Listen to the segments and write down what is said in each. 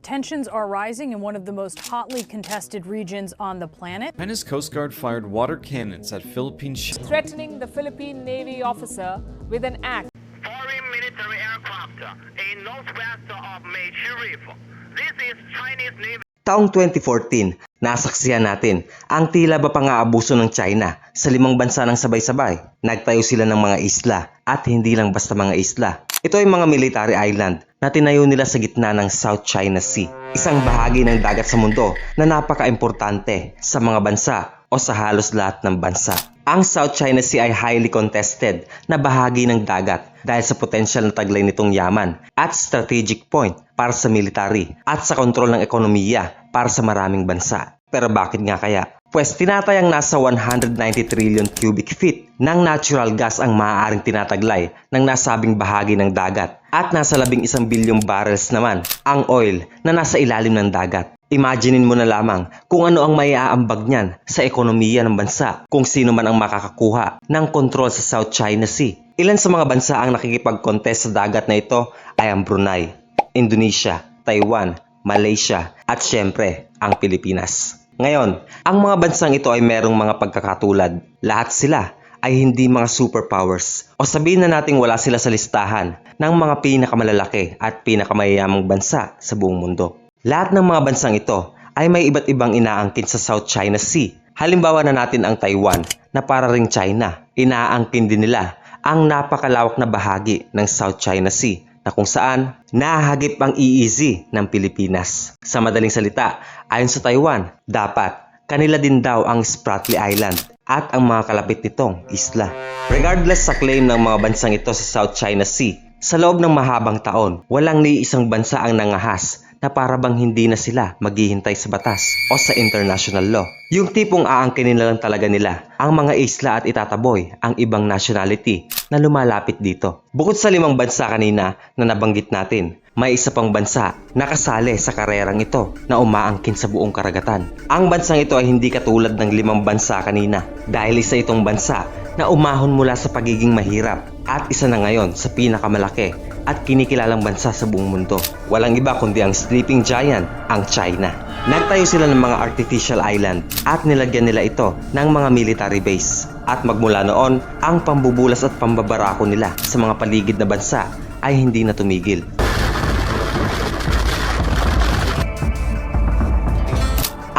Tensions are rising in one of the most hotly contested regions on the planet. China's Coast Guard fired water cannons at Philippine ships. threatening the Philippine Navy officer with an axe. foreign military aircraft in northwest of Meiji River. This is Chinese Navy. Taong 2014, nasaksihan natin ang tila ba pang-aabuso ng China sa limang bansa ng sabay-sabay. Nagtayo sila ng mga isla at hindi lang basta mga isla. Ito ay mga military island na tinayo nila sa gitna ng South China Sea. Isang bahagi ng dagat sa mundo na napaka-importante sa mga bansa o sa halos lahat ng bansa. Ang South China Sea ay highly contested na bahagi ng dagat dahil sa potensyal na taglay nitong yaman at strategic point para sa military at sa kontrol ng ekonomiya para sa maraming bansa. Pero bakit nga kaya? Pwes tinatayang nasa 190 trillion cubic feet ng natural gas ang maaaring tinataglay ng nasabing bahagi ng dagat at nasa 11 bilyong barrels naman ang oil na nasa ilalim ng dagat. Imaginein mo na lamang kung ano ang maiaambag niyan sa ekonomiya ng bansa kung sino man ang makakakuha ng kontrol sa South China Sea. Ilan sa mga bansa ang nakikipag-contest sa dagat na ito ay ang Brunei, Indonesia, Taiwan, Malaysia at syempre ang Pilipinas. Ngayon, ang mga bansang ito ay merong mga pagkakatulad. Lahat sila ay hindi mga superpowers o sabihin na nating wala sila sa listahan ng mga pinakamalalaki at pinakamayayamang bansa sa buong mundo. Lahat ng mga bansang ito ay may iba't ibang inaangkin sa South China Sea. Halimbawa na natin ang Taiwan na para ring China. Inaangkin din nila ang napakalawak na bahagi ng South China Sea na kung saan nahagip ang EEZ ng Pilipinas. Sa madaling salita, ayon sa Taiwan, dapat kanila din daw ang Spratly Island at ang mga kalapit nitong isla. Regardless sa claim ng mga bansang ito sa South China Sea, sa loob ng mahabang taon, walang ni isang bansa ang nangahas na para bang hindi na sila maghihintay sa batas o sa international law. Yung tipong aangkinin na lang talaga nila ang mga isla at itataboy ang ibang nationality na lumalapit dito. Bukod sa limang bansa kanina na nabanggit natin, may isa pang bansa na kasali sa karerang ito na umaangkin sa buong karagatan. Ang bansang ito ay hindi katulad ng limang bansa kanina dahil isa itong bansa na umahon mula sa pagiging mahirap at isa na ngayon sa pinakamalaki at kinikilalang bansa sa buong mundo. Walang iba kundi ang sleeping giant, ang China. Nagtayo sila ng mga artificial island at nilagyan nila ito ng mga military base. At magmula noon, ang pambubulas at pambabarako nila sa mga paligid na bansa ay hindi na tumigil.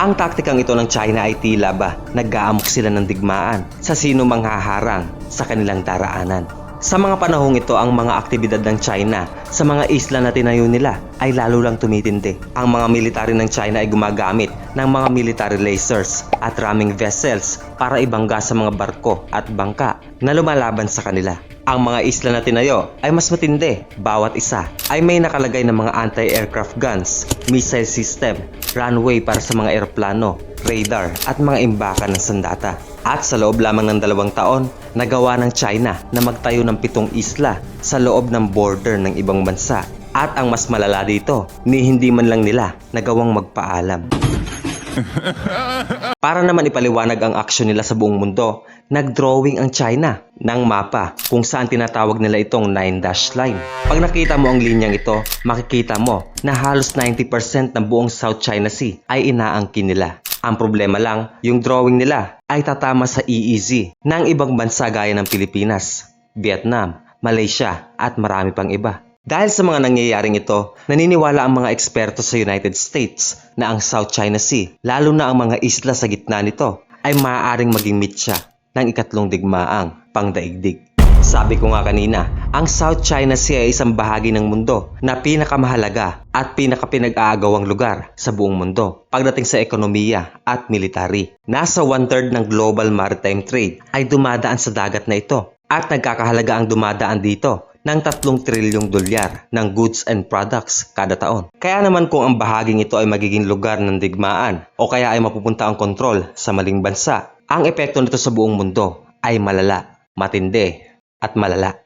Ang taktikang ito ng China ay tila ba nag-aamok sila ng digmaan sa sino mang haharang sa kanilang daraanan. Sa mga panahong ito, ang mga aktibidad ng China sa mga isla na tinayo nila ay lalo lang tumitindi. Ang mga military ng China ay gumagamit ng mga military lasers at ramming vessels para ibangga sa mga barko at bangka na lumalaban sa kanila. Ang mga isla na tinayo ay mas matindi. Bawat isa ay may nakalagay ng mga anti-aircraft guns, missile system, runway para sa mga eroplano, radar at mga imbakan ng sandata. At sa loob lamang ng dalawang taon, nagawa ng China na magtayo ng pitong isla sa loob ng border ng ibang bansa. At ang mas malala dito, ni hindi man lang nila nagawang magpaalam. Para naman ipaliwanag ang aksyon nila sa buong mundo, nagdrawing ang China ng mapa kung saan tinatawag nila itong 9-dash line. Pag nakita mo ang linyang ito, makikita mo na halos 90% ng buong South China Sea ay inaangkin nila. Ang problema lang, yung drawing nila ay tatama sa EEZ ng ibang bansa gaya ng Pilipinas, Vietnam, Malaysia at marami pang iba. Dahil sa mga nangyayaring ito, naniniwala ang mga eksperto sa United States na ang South China Sea, lalo na ang mga isla sa gitna nito, ay maaaring maging mitya ng ikatlong digmaang pangdaigdig. Sabi ko nga kanina, ang South China Sea ay isang bahagi ng mundo na pinakamahalaga at pinakapinag-aagawang lugar sa buong mundo pagdating sa ekonomiya at military. Nasa one-third ng global maritime trade ay dumadaan sa dagat na ito at nagkakahalaga ang dumadaan dito ng 3 trilyong dolyar ng goods and products kada taon. Kaya naman kung ang bahaging ito ay magiging lugar ng digmaan o kaya ay mapupunta ang kontrol sa maling bansa, ang epekto nito sa buong mundo ay malala, matindi at malala.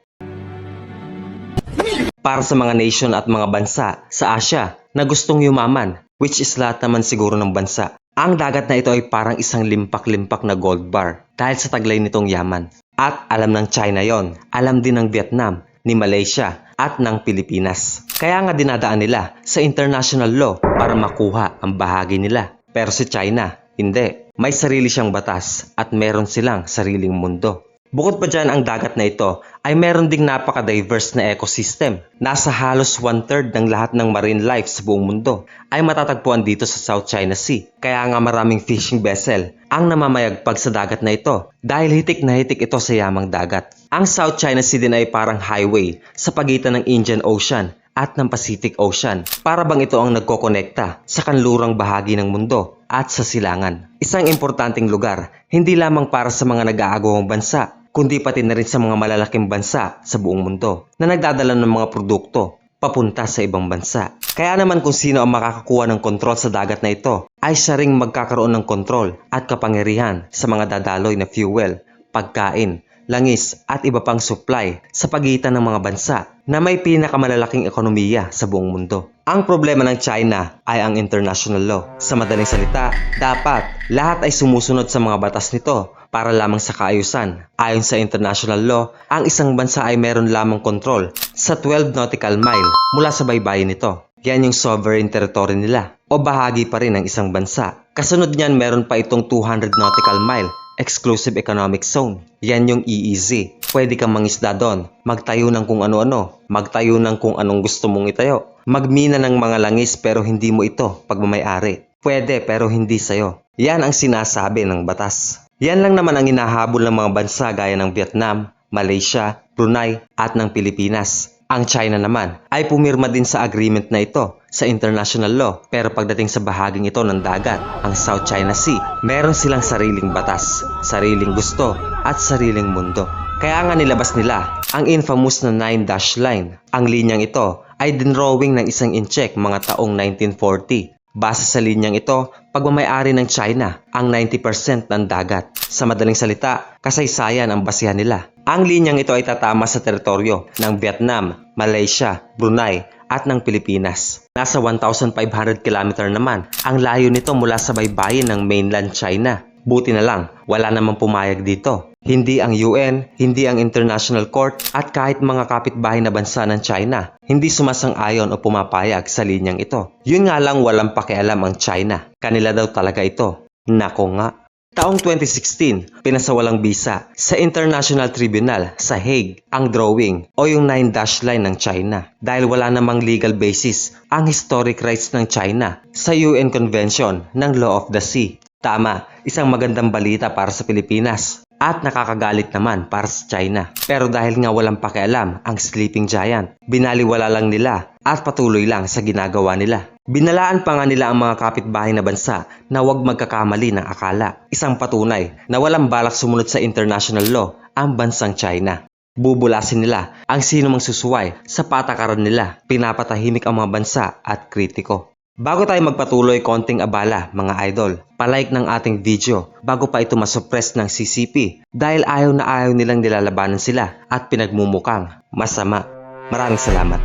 Para sa mga nation at mga bansa sa Asia na gustong yumaman, which is lahat naman siguro ng bansa, ang dagat na ito ay parang isang limpak-limpak na gold bar dahil sa taglay nitong yaman. At alam ng China yon, alam din ng Vietnam, ni Malaysia at ng Pilipinas. Kaya nga dinadaan nila sa international law para makuha ang bahagi nila. Pero si China, hindi. May sarili siyang batas at meron silang sariling mundo. Bukod pa dyan, ang dagat na ito ay meron ding napaka-diverse na ecosystem. Nasa halos one-third ng lahat ng marine life sa buong mundo ay matatagpuan dito sa South China Sea. Kaya nga maraming fishing vessel ang namamayagpag sa dagat na ito dahil hitik na hitik ito sa yamang dagat. Ang South China Sea din ay parang highway sa pagitan ng Indian Ocean at ng Pacific Ocean para bang ito ang nagkokonekta sa kanlurang bahagi ng mundo at sa silangan. Isang importanteng lugar, hindi lamang para sa mga nag-aagawang bansa, kundi pati na rin sa mga malalaking bansa sa buong mundo na nagdadala ng mga produkto papunta sa ibang bansa. Kaya naman kung sino ang makakakuha ng kontrol sa dagat na ito, ay siya ring magkakaroon ng kontrol at kapangyarihan sa mga dadaloy na fuel, pagkain, langis at iba pang supply sa pagitan ng mga bansa na may pinakamalalaking ekonomiya sa buong mundo. Ang problema ng China ay ang international law. Sa madaling salita, dapat lahat ay sumusunod sa mga batas nito para lamang sa kaayusan. Ayon sa international law, ang isang bansa ay meron lamang kontrol sa 12 nautical mile mula sa baybayin nito. Yan yung sovereign territory nila o bahagi pa rin ng isang bansa. Kasunod niyan meron pa itong 200 nautical mile Exclusive Economic Zone. Yan yung EEZ. Pwede kang mangisda doon, magtayo ng kung ano-ano, magtayo ng kung anong gusto mong itayo, magmina ng mga langis pero hindi mo ito pagmamayari. Pwede pero hindi sayo. Yan ang sinasabi ng batas. Yan lang naman ang hinahabol ng mga bansa gaya ng Vietnam, Malaysia, Brunei at ng Pilipinas. Ang China naman ay pumirma din sa agreement na ito sa international law pero pagdating sa bahaging ito ng dagat, ang South China Sea, meron silang sariling batas, sariling gusto at sariling mundo. Kaya nga nilabas nila ang infamous na 9 dash line. Ang linyang ito ay dinrawing ng isang incheck mga taong 1940. Base sa linyang ito, pagmamayari ng China ang 90% ng dagat. Sa madaling salita, kasaysayan ang basihan nila. Ang linyang ito ay tatama sa teritoryo ng Vietnam, Malaysia, Brunei at ng Pilipinas. Nasa 1,500 km naman ang layo nito mula sa baybayin ng mainland China. Buti na lang, wala namang pumayag dito. Hindi ang UN, hindi ang International Court at kahit mga kapitbahay na bansa ng China, hindi sumasang-ayon o pumapayag sa linyang ito. Yun nga lang walang pakialam ang China. Kanila daw talaga ito. Nako nga. Taong 2016, pinasawalang bisa sa International Tribunal sa Hague ang drawing o yung 9 dash line ng China dahil wala namang legal basis ang historic rights ng China sa UN Convention ng Law of the Sea. Tama, isang magandang balita para sa Pilipinas at nakakagalit naman para sa China. Pero dahil nga walang pakialam ang sleeping giant, binaliwala lang nila at patuloy lang sa ginagawa nila. Binalaan pa nga nila ang mga kapitbahay na bansa na huwag magkakamali ng akala. Isang patunay na walang balak sumunod sa international law ang bansang China. Bubulasin nila ang sino mang susuway sa patakaran nila. Pinapatahimik ang mga bansa at kritiko. Bago tayo magpatuloy, konting abala mga idol. Palike ng ating video bago pa ito masuppress ng CCP dahil ayaw na ayaw nilang nilalabanan sila at pinagmumukang masama. Maraming salamat.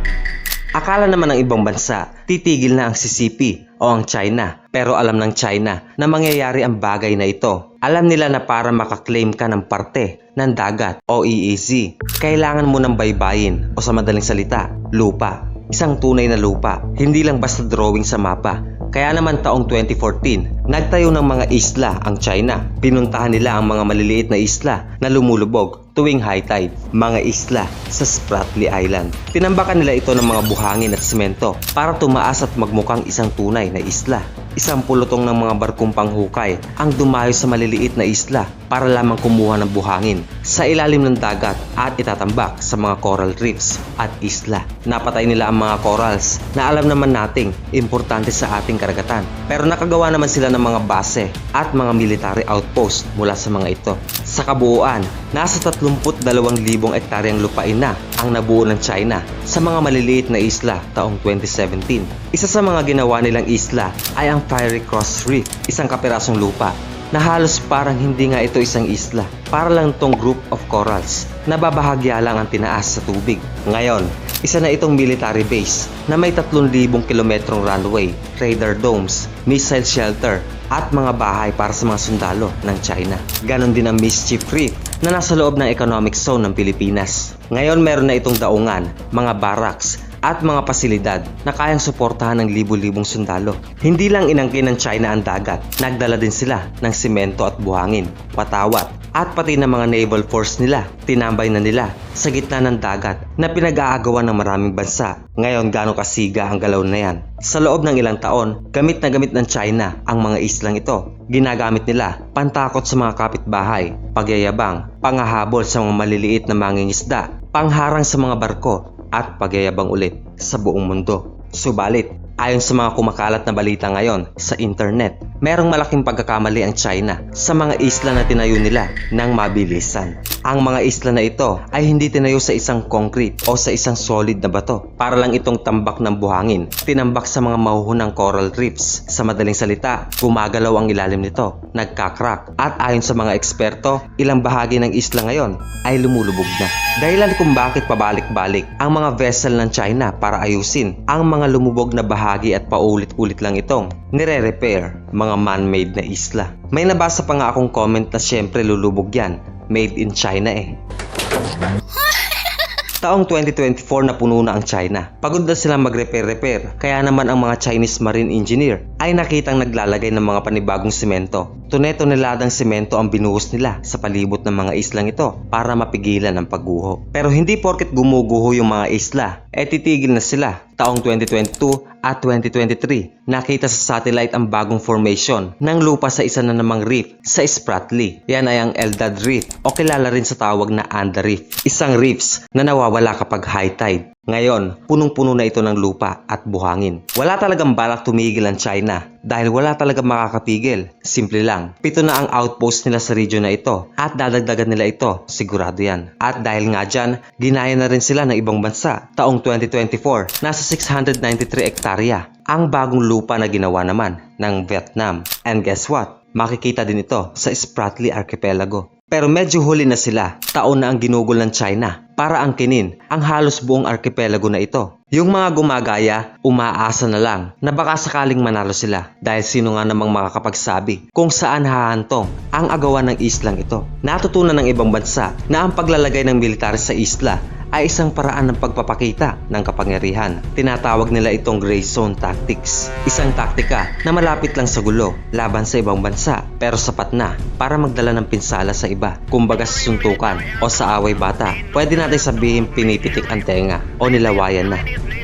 Akala naman ng ibang bansa, titigil na ang CCP o ang China. Pero alam ng China na mangyayari ang bagay na ito. Alam nila na para makaklaim ka ng parte ng dagat o EEZ, kailangan mo ng baybayin o sa madaling salita, lupa. Isang tunay na lupa, hindi lang basta drawing sa mapa. Kaya naman taong 2014, nagtayo ng mga isla ang China. Pinuntahan nila ang mga maliliit na isla na lumulubog tuwing high tide, mga isla sa Spratly Island. Tinambakan nila ito ng mga buhangin at semento para tumaas at magmukhang isang tunay na isla. Isang pulutong ng mga barkong panghukay ang dumayo sa maliliit na isla para lamang kumuha ng buhangin sa ilalim ng dagat at itatambak sa mga coral reefs at isla. Napatay nila ang mga corals na alam naman nating importante sa ating karagatan. Pero nakagawa naman sila ng mga base at mga military outpost mula sa mga ito. Sa kabuuan, nasa 32,000 ektaryang lupain na ang nabuo ng China sa mga maliliit na isla taong 2017. Isa sa mga ginawa nilang isla ay ang Fiery Cross Reef, isang kapirasong lupa na halos parang hindi nga ito isang isla. Para lang tong group of corals na babahagya lang ang tinaas sa tubig. Ngayon, isa na itong military base na may 3,000 kilometrong runway, radar domes, missile shelter, at mga bahay para sa mga sundalo ng China. Ganon din ang Mischief Reef na nasa loob ng economic zone ng Pilipinas. Ngayon meron na itong daungan, mga barracks, at mga pasilidad na kayang suportahan ng libu-libong sundalo. Hindi lang inangkin ng China ang dagat, nagdala din sila ng simento at buhangin, patawat, at pati ng mga naval force nila. Tinambay na nila sa gitna ng dagat na pinag-aagawan ng maraming bansa. Ngayon gano'ng kasiga ang galaw na yan. Sa loob ng ilang taon, gamit na gamit ng China ang mga islang ito. Ginagamit nila pantakot sa mga kapitbahay, pagyayabang, pangahabol sa mga maliliit na mangingisda, pangharang sa mga barko, at pagyayabang ulit sa buong mundo. Subalit, ayon sa mga kumakalat na balita ngayon sa internet, merong malaking pagkakamali ang China sa mga isla na tinayo nila ng mabilisan. Ang mga isla na ito ay hindi tinayo sa isang concrete o sa isang solid na bato. Para lang itong tambak ng buhangin, tinambak sa mga mahuhunang coral reefs. Sa madaling salita, gumagalaw ang ilalim nito, nagkakrak. At ayon sa mga eksperto, ilang bahagi ng isla ngayon ay lumulubog na. Dahilan kung bakit pabalik-balik ang mga vessel ng China para ayusin ang mga lumubog na bahagi at paulit-ulit lang itong nire-repair mga man-made na isla. May nabasa pa nga akong comment na syempre lulubog yan. Made in China eh. Taong 2024 na puno na ang China. Pagod na silang mag-repair-repair. Kaya naman ang mga Chinese marine engineer ay nakitang naglalagay ng mga panibagong simento. Tuneto-neladang simento ang binuhos nila sa palibot ng mga islang ito para mapigilan ang pagguho. Pero hindi porket gumuguho yung mga isla, eh titigil na sila. Taong 2022 at 2023, nakita sa satellite ang bagong formation ng lupa sa isa na namang reef sa Spratly. Yan ay ang Eldad Reef o kilala rin sa tawag na Anda Reef. Isang reefs na nawawala kapag high tide. Ngayon, punong-puno na ito ng lupa at buhangin. Wala talagang balak tumigil ang China dahil wala talagang makakapigil. Simple lang, pito na ang outpost nila sa region na ito at dadagdagan nila ito, sigurado yan. At dahil nga dyan, ginaya na rin sila ng ibang bansa. Taong 2024, nasa 693 ektarya ang bagong lupa na ginawa naman ng Vietnam. And guess what? Makikita din ito sa Spratly Archipelago. Pero medyo huli na sila, taon na ang ginugol ng China para angkinin ang halos buong archipelago na ito. Yung mga gumagaya, umaasa na lang na baka sakaling manalo sila dahil sino nga namang makakapagsabi kung saan hahantong ang agawan ng islang ito. Natutunan ng ibang bansa na ang paglalagay ng militar sa isla ay isang paraan ng pagpapakita ng kapangyarihan. Tinatawag nila itong gray zone tactics. Isang taktika na malapit lang sa gulo laban sa ibang bansa pero sapat na para magdala ng pinsala sa iba. Kumbaga sa suntukan o sa away bata, pwede natin sabihin pinipitik ang tenga o nilawayan na.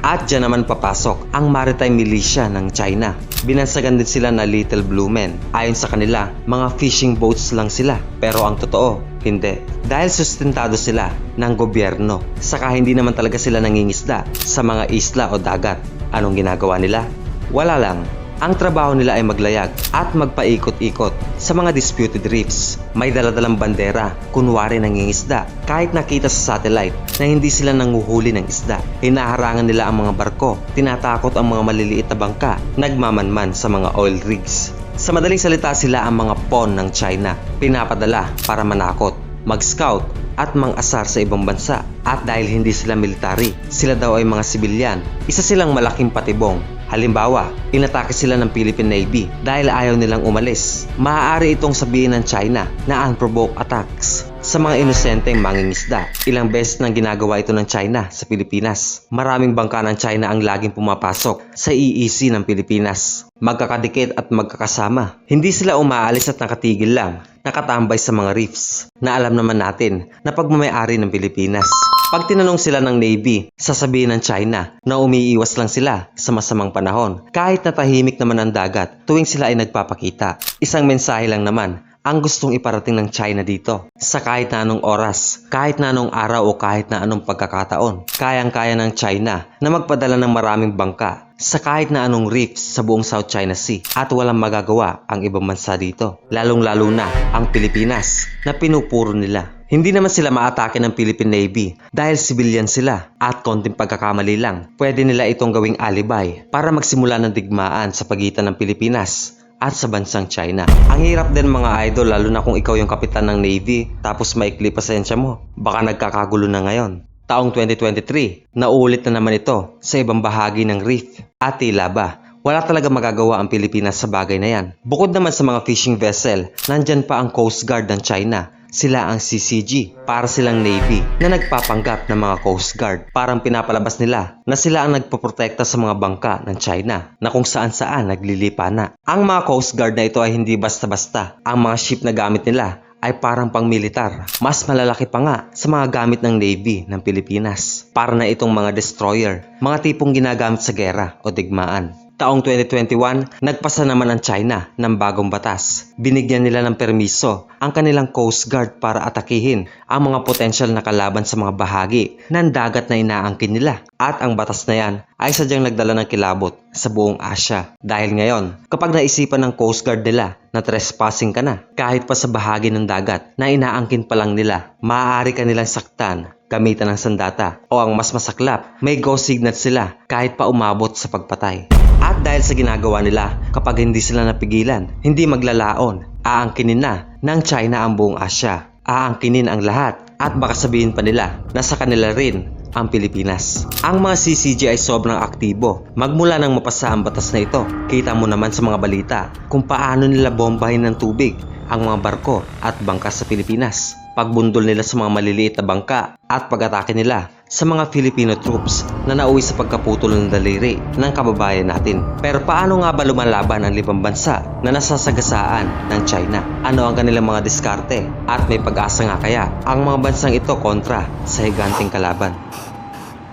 At dyan naman papasok ang maritime militia ng China. Binansagan din sila na Little Blue Men. Ayon sa kanila, mga fishing boats lang sila. Pero ang totoo, hindi. Dahil sustentado sila ng gobyerno. Saka hindi naman talaga sila nangingisda sa mga isla o dagat. Anong ginagawa nila? Wala lang. Ang trabaho nila ay maglayag at magpaikot-ikot sa mga disputed reefs. May daladalang bandera, kunwari nangingisda. Kahit nakita sa satellite na hindi sila nanguhuli ng isda, hinaharangan nila ang mga barko, tinatakot ang mga maliliit na bangka, nagmamanman sa mga oil rigs. Sa madaling salita sila ang mga pawn ng China, pinapadala para manakot, mag-scout at mang-asar sa ibang bansa. At dahil hindi sila military, sila daw ay mga sibilyan. Isa silang malaking patibong. Halimbawa, inatake sila ng Philippine Navy dahil ayaw nilang umalis. Maaari itong sabihin ng China na unprovoked attacks sa mga inosenteng mangingisda. Ilang beses nang ginagawa ito ng China sa Pilipinas. Maraming bangka ng China ang laging pumapasok sa EEZ ng Pilipinas. Magkakadikit at magkakasama. Hindi sila umaalis at nakatigil lang, nakatambay sa mga reefs na alam naman natin na pagmamayari ng Pilipinas. Pag tinanong sila ng Navy, sasabihin ng China na umiiwas lang sila sa masamang panahon. Kahit na tahimik naman ang dagat tuwing sila ay nagpapakita. Isang mensahe lang naman ang gustong iparating ng China dito. Sa kahit na anong oras, kahit na anong araw o kahit na anong pagkakataon, kayang-kaya ng China na magpadala ng maraming bangka sa kahit na anong reefs sa buong South China Sea at walang magagawa ang ibang bansa dito. Lalong-lalo na ang Pilipinas na pinupuro nila. Hindi naman sila maatake ng Philippine Navy dahil civilian sila at konting pagkakamali lang. Pwede nila itong gawing alibay para magsimula ng digmaan sa pagitan ng Pilipinas at sa bansang China. Ang hirap din mga idol lalo na kung ikaw yung kapitan ng Navy tapos maikli pasensya mo. Baka nagkakagulo na ngayon. Taong 2023, naulit na naman ito sa ibang bahagi ng reef. At tila ba, wala talaga magagawa ang Pilipinas sa bagay na yan. Bukod naman sa mga fishing vessel, nandyan pa ang Coast Guard ng China Sila ang CCG para silang Navy na nagpapanggap ng mga Coast Guard. Parang pinapalabas nila na sila ang nagpoprotekta sa mga bangka ng China na kung saan saan naglilipa na. Ang mga Coast Guard na ito ay hindi basta-basta. Ang mga ship na gamit nila ay parang pang militar. Mas malalaki pa nga sa mga gamit ng Navy ng Pilipinas. Para na itong mga destroyer, mga tipong ginagamit sa gera o digmaan. Taong 2021, nagpasa naman ang China ng bagong batas. Binigyan nila ng permiso ang kanilang Coast Guard para atakihin ang mga potensyal na kalaban sa mga bahagi ng dagat na inaangkin nila. At ang batas na yan ay sadyang nagdala ng kilabot sa buong Asia. Dahil ngayon, kapag naisipan ng Coast Guard nila na trespassing ka na, kahit pa sa bahagi ng dagat na inaangkin pa lang nila, maaari ka nilang saktan gamitan ng sandata o ang mas masaklap, may go signal sila kahit pa umabot sa pagpatay. At dahil sa ginagawa nila, kapag hindi sila napigilan, hindi maglalaon, aangkinin na ng China ang buong Asya. Aangkinin ang lahat at baka sabihin pa nila na sa kanila rin ang Pilipinas. Ang mga CCG ay sobrang aktibo. Magmula nang mapasa ang batas na ito, kita mo naman sa mga balita kung paano nila bombahin ng tubig ang mga barko at bangka sa Pilipinas. Pagbundol nila sa mga maliliit na bangka at pag-atake nila sa mga Filipino troops na nauwi sa pagkaputol ng daliri ng kababayan natin. Pero paano nga ba lumalaban ang limang bansa na nasasagasaan ng China? Ano ang kanilang mga diskarte? At may pag-asa nga kaya ang mga bansang ito kontra sa higanting kalaban?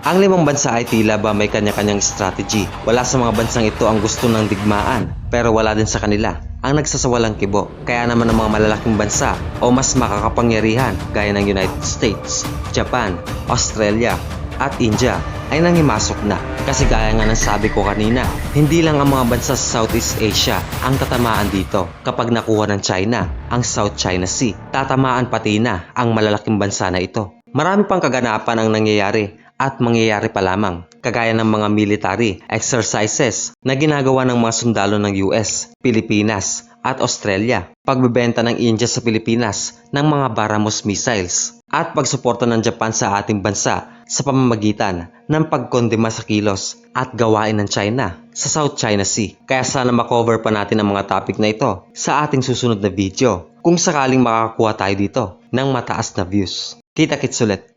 Ang limang bansa ay tila ba may kanya-kanyang strategy. Wala sa mga bansang ito ang gusto ng digmaan, pero wala din sa kanila ang nagsasawalang kibo. Kaya naman ang mga malalaking bansa o mas makakapangyarihan gaya ng United States, Japan, Australia at India ay nangimasok na. Kasi gaya nga ng sabi ko kanina, hindi lang ang mga bansa sa Southeast Asia ang tatamaan dito. Kapag nakuha ng China ang South China Sea, tatamaan pati na ang malalaking bansa na ito. Marami pang kaganapan ang nangyayari at mangyayari pa lamang, kagaya ng mga military exercises na ginagawa ng mga sundalo ng US, Pilipinas at Australia, pagbebenta ng India sa Pilipinas ng mga Baramos missiles, at pagsuporta ng Japan sa ating bansa sa pamamagitan ng pagkondema sa kilos at gawain ng China sa South China Sea. Kaya sana makover pa natin ang mga topic na ito sa ating susunod na video kung sakaling makakakuha tayo dito ng mataas na views. Kita kits ulit!